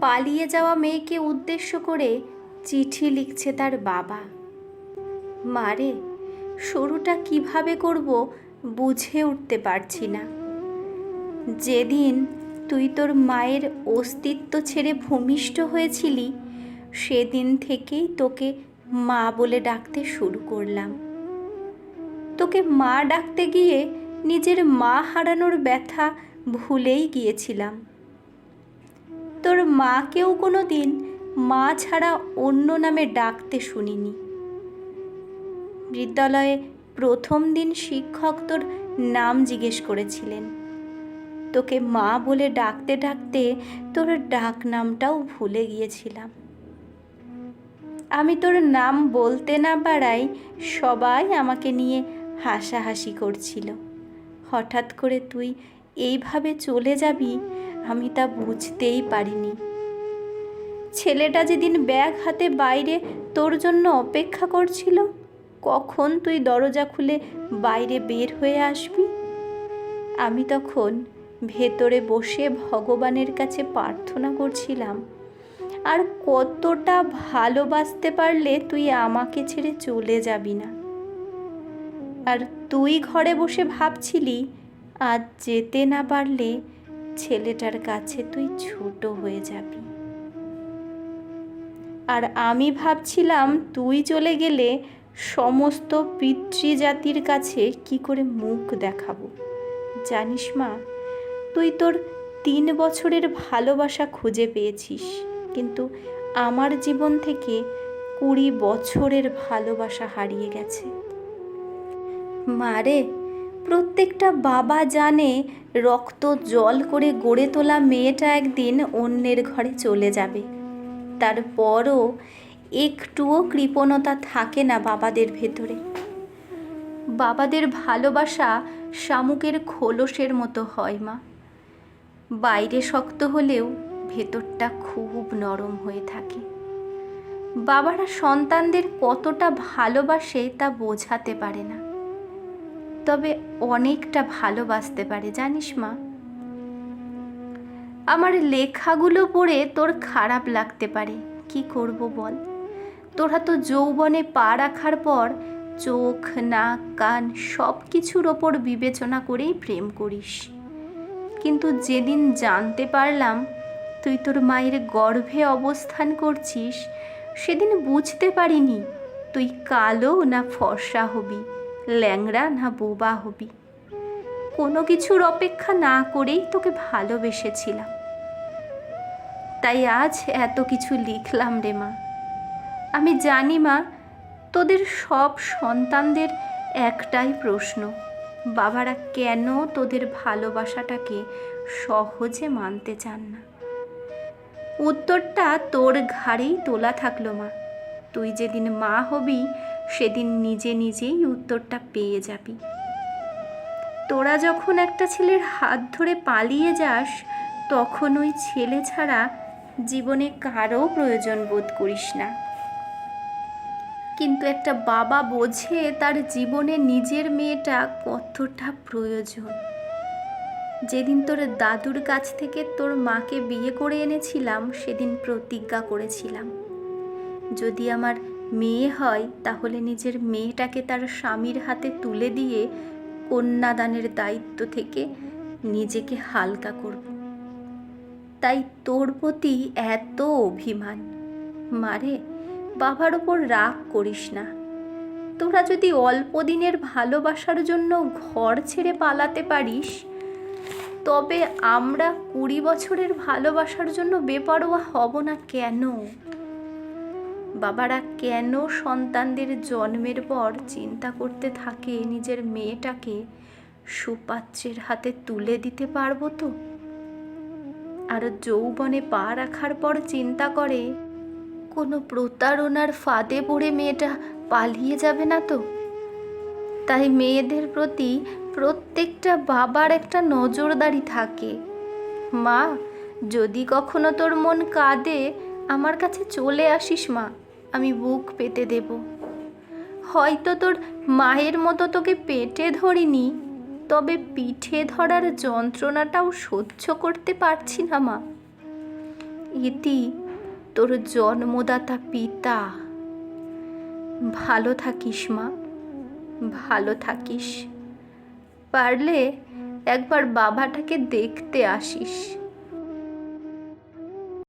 পালিয়ে যাওয়া মেয়েকে উদ্দেশ্য করে চিঠি লিখছে তার বাবা। মারে শুরুটা কীভাবে করব বুঝে উঠতে পারছি না। যেদিন তুই তোর মায়ের অস্তিত্ব ছেড়ে ভূমিষ্ঠ হয়েছিলি, সেদিন থেকেই তোকে মা বলে ডাকতে শুরু করলাম। তোকে মা ডাকতে গিয়ে নিজের মা হারানোর ব্যথা ভুলেই গিয়েছিলাম। তোর মাকেও কোনো দিন মা ছাড়া অন্য নামে ডাকতে শুনিনি। বিদ্যালয়ে প্রথম দিন শিক্ষক তোর নাম জিজ্ঞেস করেছিলেন। তোকে মা বলে ডাকতে ডাকতে তোর ডাক নামটাও ভুলে গিয়েছিলাম। আমি তোর নাম বলতে না পারাই সবাই আমাকে নিয়ে হাসাহাসি করছিল। হঠাৎ করে তুই এইভাবে চলে যাবি আমি তা বুঝতেই পারিনি। ছেলেটা যেদিন ব্যাগ হাতে বাইরে তোর জন্য অপেক্ষা করছিল, কখন তুই দরজা খুলে বাইরে বের হয়ে আসবি? আমি তখন ভেতরে বসে ভগবানের কাছে প্রার্থনা করছিলাম, আর কতটা ভালোবাসতে পারলে তুই আমাকে ছেড়ে চলে যাবি না? আর তুই ঘরে বসে ভাবছিলি, আজ যেতে না পারলে ছেলেটার কাছে তুই ছোট হয়ে যাবি। আর আমি ভাবছিলাম তুই চলে গেলে সমস্ত পিতৃজাতির কাছে কি করে মুখ দেখাবো। জানিস মা, তুই তোর তিন বছরের ভালোবাসা খুঁজে পেয়েছিস, কিন্তু আমার জীবন থেকে কুড়ি বছরের ভালোবাসা হারিয়ে গেছে। মারে প্রত্যেকটা বাবা জানে রক্ত জল করে গড়ে তোলা মেয়েটা একদিন অন্যের ঘরে চলে যাবে। তারপরও একটুও কৃপণতা থাকে না বাবাদের ভেতরে। বাবাদের ভালোবাসা শামুকের খোলসের মতো হয় মা। বাইরে শক্ত হলেও ভেতরটা খুব নরম হয়ে থাকে। বাবারা সন্তানদের কতটা ভালোবাসে তা বোঝাতে পারে না। তবে অনেকটা ভালোবাসতে পারে, জানিস মা। আমার লেখাগুলো পড়ে তোর খারাপ লাগতে পারে, কি করব বল? তোরা তো যৌবনে পা রাখার পর চোখ, নাক, কান সব কিছুর ওপর বিবেচনা করেই প্রেম করিস। কিন্তু যেদিন জানতে পারলাম তুই তোর মায়ের গর্ভে অবস্থান করছিস, সেদিন বুঝতে পারিনি তুই কালো না ফর্সা হবি। ল্যাংড়া না বোবা হবি। কোনো কিছুর অপেক্ষা না করেই তোকে ভালোবেসেছিলাম। তাই আজ এত কিছু লিখলাম রে মা। আমি জানি মা, তোদের সব সন্তানদের একটাই প্রশ্ন, বাবারা কেন তোদের ভালোবাসাটাকে সহজে মানতে চান না? উত্তরটা তোর ঘাড়েই তোলা থাকল মা। তুই যেদিন মা হবি সেদিন নিজে নিজেই উত্তরটা পেয়ে যাবি। তোরা যখন একটা ছেলের হাত ধরে পালিয়ে যাস, তখন ওই ছেলে ছাড়া জীবনে কারও প্রয়োজন বোধ করিস না। কিন্তু একটা বাবা বোঝে তার জীবনে নিজের মেয়েটা কতটা প্রয়োজন। যেদিন তোর দাদুর কাছ থেকে তোর মাকে বিয়ে করে এনেছিলাম, সেদিন প্রতিজ্ঞা করেছিলাম। যদি আমার মেয়ে হয়, তাহলে নিজের মেয়েটাকে তার স্বামীর হাতে তুলে দিয়ে কন্যাদানের দায়িত্ব থেকে নিজেকে হালকা করব। তাই তোর প্রতি এত অভিমান। মারে, বাবার ওপর রাগ করিস না। তোরা যদি অল্প দিনের ভালোবাসার জন্য ঘর ছেড়ে পালাতে পারিস, তবে আমরা কুড়ি বছরের ভালোবাসার জন্য বেপরোয়া হব না কেন? বাবারা কেন সন্তানদের জন্মের পর চিন্তা করতে থাকে নিজের মেয়েটাকে? সুপাত্রের হাতে তুলে দিতে পারব তো? আর যৌবনে পা রাখার পর চিন্তা করে, কোনো প্রতারণার ফাঁদে পড়ে মেয়েটা পালিয়ে যাবে না তো? তাই মেয়েদের প্রতি প্রত্যেকটা বাবার একটা নজরদারি থাকে। মা, যদি কখনো তোর মন কাঁদে, আমার কাছে চলে আসিস মা। আমি বুক পেতে দেব। হয়তো তোর মায়ের মতো তোকে পেটে ধরিনি, তবে পিঠে ধরার যন্ত্রণাটাও সহ্য করতে পারছি না মা। ইতি, তোর জন্মদাতা পিতা। ভালো থাকিস মা, ভালো থাকিস। পারলে একবার বাবাটাকে দেখতে আসিস।